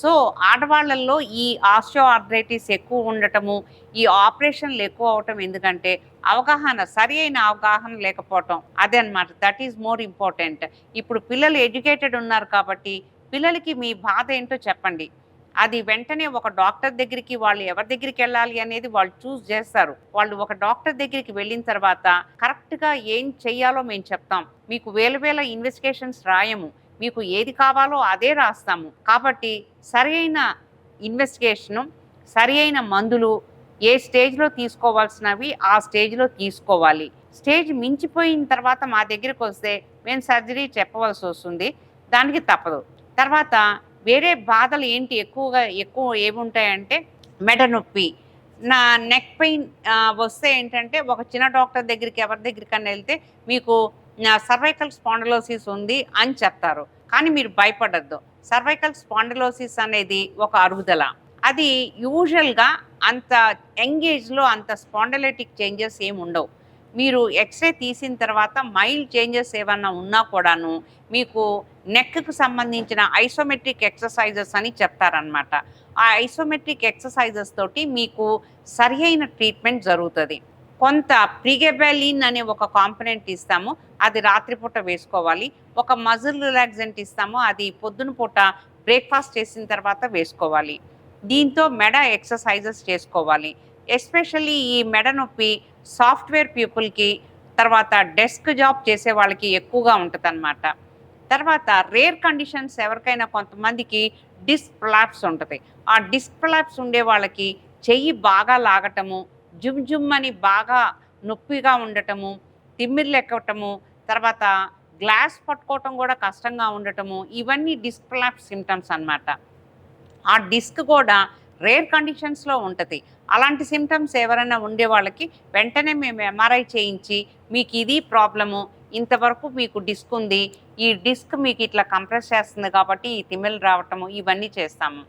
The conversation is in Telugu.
సో ఆడవాళ్ళల్లో ఈ ఆస్టియో ఆర్థరైటిస్ ఎక్కువ ఉండటము ఈ ఆపరేషన్లు ఎక్కువ అవటం ఎందుకంటే అవగాహన సరి అయిన అవగాహన లేకపోవటం. అదే అనమాట దట్ ఈజ్ మోర్ ఇంపార్టెంట్ ఇప్పుడు పిల్లలు ఎడ్యుకేటెడ్ ఉన్నారు కాబట్టి పిల్లలకి మీ బాధ ఏంటో చెప్పండి. అది వెంటనే ఒక డాక్టర్ దగ్గరికి వాళ్ళు ఎవరి దగ్గరికి వెళ్ళాలి అనేది వాళ్ళు చూస్ చేస్తారు. వాళ్ళు ఒక డాక్టర్ దగ్గరికి వెళ్ళిన తర్వాత కరెక్ట్గా ఏం చెయ్యాలో మేము చెప్తాం. మీకు వేల వేల ఇన్వెస్టిగేషన్స్ రాయము. మీకు ఏది కావాలో అదే రాస్తాము. కాబట్టి సరి అయిన ఇన్వెస్టిగేషను సరి అయిన మందులు ఏ స్టేజ్లో తీసుకోవాల్సినవి ఆ స్టేజ్లో తీసుకోవాలి. స్టేజ్ మించిపోయిన తర్వాత మా దగ్గరికి వస్తే మేము సర్జరీ చెప్పవలసి వస్తుంది. దానికి తప్పదు. తర్వాత వేరే బాధలు ఏంటి? ఎక్కువగా ఎక్కువ ఏముంటాయంటే మెడ నొప్పి. నా నెక్ పెయిన్ వస్తే ఏంటంటే ఒక చిన్న డాక్టర్ దగ్గరికి ఎవరి దగ్గరికన్నా వెళ్తే మీకు సర్వైకల్ స్పాండలోసిస్ ఉంది అని చెప్తారు. కానీ మీరు భయపడద్దు. సర్వైకల్ స్పాండలోసిస్ అనేది ఒక అరుగుదల. అది యూజువల్గా అంత యంగేజ్లో అంత స్పాండలైటిక్ చేంజెస్ ఏమి ఉండవు. మీరు ఎక్స్రే తీసిన తర్వాత మైల్డ్ చేంజెస్ ఏమన్నా ఉన్నా కూడాను మీకు నెక్కు సంబంధించిన ఐసోమెట్రిక్ ఎక్సర్సైజెస్ అని చెప్తారనమాట ఆ ఐసోమెట్రిక్ ఎక్సర్సైజెస్ తోటి మీకు సరి అయిన ట్రీట్మెంట్ జరుగుతుంది. కొంత ప్రిగెబెలిన్ అనే ఒక కాంపనెంట్ ఇస్తాము అది రాత్రిపూట వేసుకోవాలి. ఒక మజిల్ రిలాక్సెంట్ ఇస్తాము అది పొద్దున పూట బ్రేక్ఫాస్ట్ చేసిన తర్వాత వేసుకోవాలి. దీంతో మెడ ఎక్సర్సైజెస్ చేసుకోవాలి. ఎస్పెషల్లీ ఈ మెడ నొప్పి సాఫ్ట్వేర్ పీపుల్కి తర్వాత డెస్క్ జాబ్ చేసే వాళ్ళకి ఎక్కువగా ఉంటుంది తర్వాత రేర్ కండిషన్స్ ఎవరికైనా కొంతమందికి డిస్క్ ప్లాప్స్ ఉంటుంది. ఆ డిస్క్ ప్లాప్స్ ఉండే వాళ్ళకి చెయ్యి బాగా లాగటము జుమ్ జుమ్ అని బాగా నొప్పిగా ఉండటము తిమ్మిర్లు ఎక్కటము తర్వాత గ్లాస్ పట్టుకోవటం కూడా కష్టంగా ఉండటము ఇవన్నీ డిస్క్ ప్లాప్ సిమ్టమ్స్ అన్నమాట. ఆ డిస్క్ కూడా రేర్ కండిషన్స్లో ఉంటుంది. అలాంటి సిమ్టమ్స్ ఎవరైనా ఉండే వాళ్ళకి వెంటనే మేము ఎంఆర్ఐ చేయించి మీకు ఇది ప్రాబ్లము ఇంతవరకు మీకు డిస్క్ ఉంది ఈ డిస్క్ మీకు ఇట్లా కంప్రెస్ చేస్తుంది కాబట్టి ఈ తిమ్మిల్ రావటము ఇవన్నీ చేస్తాము.